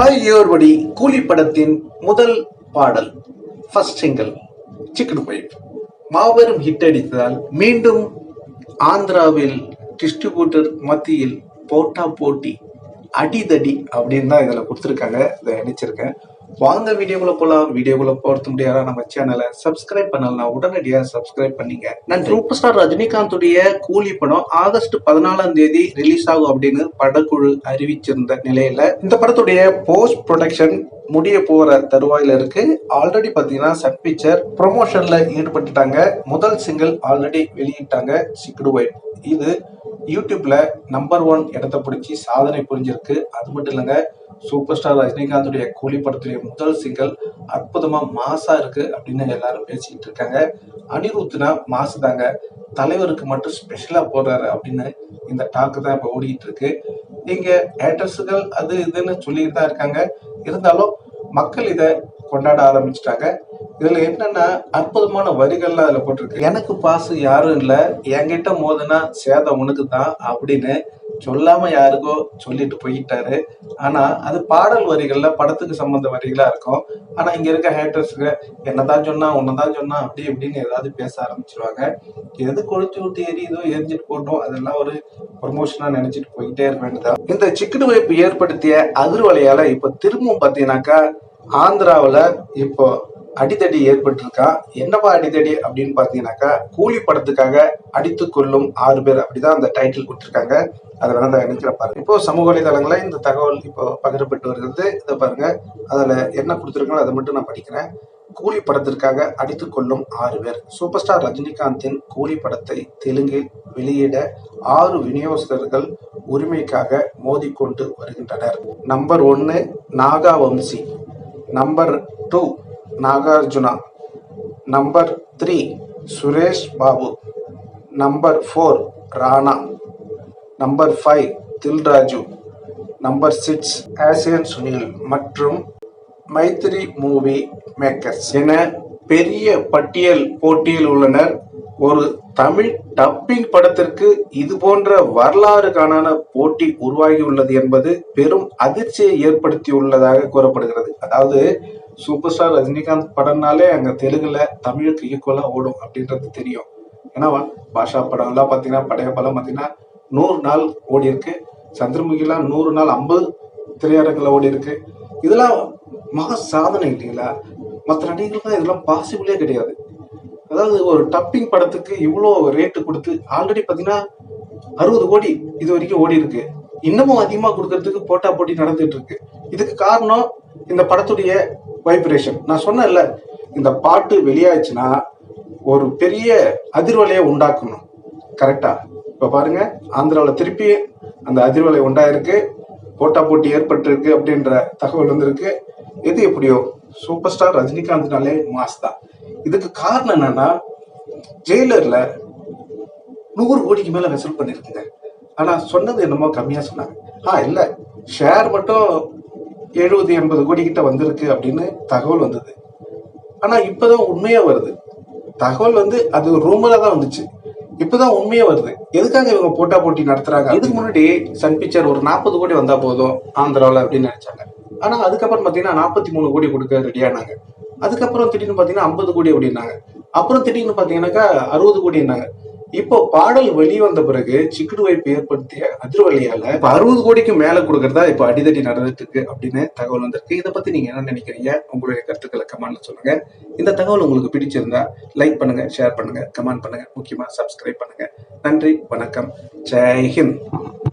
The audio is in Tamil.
ஹாய் யோர்படி கூலி படத்தின் முதல் பாடல் ஃபர்ஸ்ட் சிங்கிள் சிக்கன் பைப் மாபெரும் ஹிட் அடித்ததால் மீண்டும் ஆந்திராவில் டிஸ்ட்ரிபியூட்டர் மத்தியில் போட்டா போட்டி அடிதடி அப்படின்னு தான் இதில் கொடுத்துருக்காங்க இதை நினைச்சிருக்கேன் வாங்க வீடியோக்குள்ள போலாம். வீடியோக்குள்ள போறது முடியாத நம்ம சேனலை சப்ஸ்கிரைப் பண்ணலாம் உடனடியாக சப்ஸ்கிரைப் பண்ணீங்க. நான் சூப்பர் ஸ்டார் ரஜினிகாந்துடைய கூலி படம் ஆகஸ்ட் பதினாலாம் தேதி ரிலீஸ் ஆகும் அப்படின்னு படக்குழு அறிவிச்சிருந்த நிலையில இந்த படத்துடைய போஸ்ட் ப்ரொடக்ஷன் முடிய போற தருவாயில இருக்கு. ஆல்ரெடி பாத்தீங்கன்னா சன் பிக்சர் ப்ரொமோஷன்ல ஈடுபட்டுட்டாங்க. முதல் சிங்கிள் ஆல்ரெடி வெளியிட்டாங்க. சிக்குடு வைட் இது யூடியூப்ல நம்பர் ஒன் இடத்த பிடிச்சி சாதனை புரிஞ்சிருக்கு. அது மட்டும் இல்லைங்க சூப்பர் ஸ்டார் ரஜினிகாந்துடைய கூலி படத்துடைய முதல் சிங்கிள் அற்புதமா மாசா இருக்கு அப்படின்னு எல்லாரும் பேசிக்கிட்டு இருக்காங்க. அனிருத்னா மாசு தாங்க. தலைவருக்கு மட்டும் ஸ்பெஷலா போடுறாரு அப்படின்னு இந்த டாக்கு தான் இப்போ ஓடிட்டு இருக்கு. நீங்க ஏட்டர்ஸுகள் அது இதுன்னு சொல்லிட்டு தான் இருக்காங்க. இருந்தாலும் மக்கள் இதை கொண்டாட ஆரம்பிச்சிட்டாங்க. இதுல என்னன்னா அற்புதமான வரிகள்லாம் அதுல போட்டிருக்கு. எனக்கு பாசம் யாரும் இல்ல. என்கிட்ட மோதுனா சேதம் உனக்கு தான் அப்படின்னு சொல்லாம யாருக்கோ சொல்லிட்டு போயிட்டாரு. ஆனா அது பாடல் வரிகள்ல படத்துக்கு சம்பந்த வரிகளா இருக்கும். ஆனா இங்க இருக்க ஹேட்டர்ஸுக்கு என்னதான் சொன்னா உன்னதான் சொன்னா அப்படி இப்படின்னு ஏதாவது பேச ஆரம்பிச்சிருவாங்க. எது கொளுத்தி விட்டு எரியுதோ எரிஞ்சிட்டு போட்டோம் அதெல்லாம் ஒரு ப்ரொமோஷனா நினைச்சிட்டு போயிட்டே இருக்க வேண்டியதான் இந்த சிக்கன் வைப்பு ஏற்படுத்திய அதிர்வலையால இப்ப திரும்பவும் பாத்தீங்கன்னாக்கா ஆந்திராவில் இப்போ அடித்தடி ஏற்பட்டிருக்கா? என்னப்பா அடித்தடி அப்படின்னு பாத்தீங்கன்னாக்கா கூலி படத்துக்காக அடித்து கொள்ளும் ஆறு பேர் அப்படிதான் அந்த டைட்டில் கொடுத்துருக்காங்க. அதை வேணா நான் நினைக்கிற பாருங்க. இப்போ சமூக வலைதளங்களில் இந்த தகவல் இப்போ பகிரப்பட்டு வருகிறது. இதை பாருங்க. அதுல என்ன கொடுத்துருக்காங்களோ அதை மட்டும் நான் படிக்கிறேன். கூலி படத்திற்காக அடித்து கொள்ளும் ஆறு பேர். சூப்பர் ஸ்டார் ரஜினிகாந்தின் கூலி படத்தை தெலுங்கில் வெளியிட ஆறு விநியோகஸ்தர்கள் உரிமைக்காக மோதிக்கொண்டு வருகின்றனர். நம்பர் ஒன்னு Naga Vamsi number two Nagarjuna. Number three Suresh Babu number four Rana number five Dil Raju number six Asian Sunil மற்றும் மைத்ரி மூவி மேக்கர்ஸ் என பெரிய பட்டியல் போட்டியில் உள்ளனர். ஒரு தமிழ் டப்பிங் படத்திற்கு இது போன்ற வரலாறு காணான போட்டி உருவாகியுள்ளது என்பது பெரும் அதிர்ச்சியை ஏற்படுத்தியுள்ளதாக கூறப்படுகிறது. அதாவது சூப்பர் ஸ்டார் ரஜினிகாந்த் படம்னாலே அங்க தெலுங்குல தமிழுக்கு ஈக்குவலா ஓடும் அப்படின்றது தெரியும். ஏன்னா பாஷா படம் எல்லாம் பாத்தீங்கன்னா படைய படம் பாத்தீங்கன்னா நூறு நாள் ஓடி இருக்கு சந்திரமுகிலாம் நூறு நாள் ஐம்பது திரையரங்கில் ஓடி இருக்கு இதெல்லாம் மகா சாதனை இல்லைங்களா? மற்ற நடிகர்களுக்கு இதெல்லாம் பாசிபிளே கிடையாது. அதாவது ஒரு டப்பிங் படத்துக்கு இவ்வளோ ரேட்டு கொடுத்து ஆல்ரெடி பார்த்தீங்கன்னா அறுபது கோடி இது வரைக்கும் ஓடி இருக்கு இன்னமும் அதிகமாக கொடுக்கறதுக்கு போட்டா போட்டி நடந்துட்டு இருக்கு. இதுக்கு காரணம் இந்த படத்துடைய வைப்ரேஷன் நான் சொன்னேன்ல இந்த பாட்டு வெளியாச்சுன்னா ஒரு பெரிய அதிர்வலையை உண்டாக்கணும். கரெக்டா இப்போ பாருங்க ஆந்திராவில் திருப்பி அந்த அதிர்வலை உண்டாயிருக்கு. போட்டா போட்டி ஏற்பட்டிருக்கு அப்படின்ற தகவல் வந்திருக்கு. எது எப்படியோ சூப்பர் ஸ்டார் ரஜினிகாந்த்னாலே மாஸ் தான். இதுக்கு காரணம் என்னன்னா ஜெயிலர்ல நூறு கோடிக்கு மேல வசூல் பண்ணிருக்குங்க ஆனா சொன்னது என்னமோ கம்மியா சொன்னாங்க. ஆ இல்ல. ஷேர் மட்டும் எழுபது எண்பது கோடி கிட்ட வந்திருக்கு அப்படின்னு தகவல் வந்தது. ஆனால் இப்போதான் உண்மையாக வருது. தகவல் வந்து அது ரூமில் தான் வந்துச்சு. இப்போதான் உண்மையாக வருது. எதுக்காக இவங்க போட்டா போட்டி நடத்துறாங்க இதுக்கு முன்னாடி சன் பிக்சர் ஒரு நாற்பது கோடி வந்தா போதும் ஆந்திராவில் அப்படின்னு நினைச்சாங்க. ஆனால் அதுக்கப்புறம் பார்த்தீங்கன்னா நாற்பத்தி மூணு கோடி கொடுக்க ரெடியானாங்க அதுக்கப்புறம் திடீர்னு பார்த்தீங்கன்னா ஐம்பது கோடி அப்படின்னாங்க. அப்புறம் திடீர்னு பார்த்தீங்கன்னாக்கா அறுபது கோடினாங்க இப்போ பாடல் வெளிவந்த பிறகு சிக்குடு வைப்பு ஏற்படுத்திய அதிர்வலையால இப்ப அறுபது கோடிக்கு மேல கொடுக்கறதா இப்ப அடிதடி நடந்துட்டு இருக்கு அப்படின்னு தகவல் வந்திருக்கு. இதை பத்தி நீங்க என்ன நினைக்கிறீங்க? உங்களுடைய கருத்துக்களை கமெண்ட்ல சொல்லுங்க. இந்த தகவல் உங்களுக்கு பிடிச்சிருந்தா லைக் பண்ணுங்க ஷேர் பண்ணுங்க கமெண்ட் பண்ணுங்க. முக்கியமா சப்ஸ்கிரைப் பண்ணுங்க. நன்றி வணக்கம். ஜெய்ஹிந்த்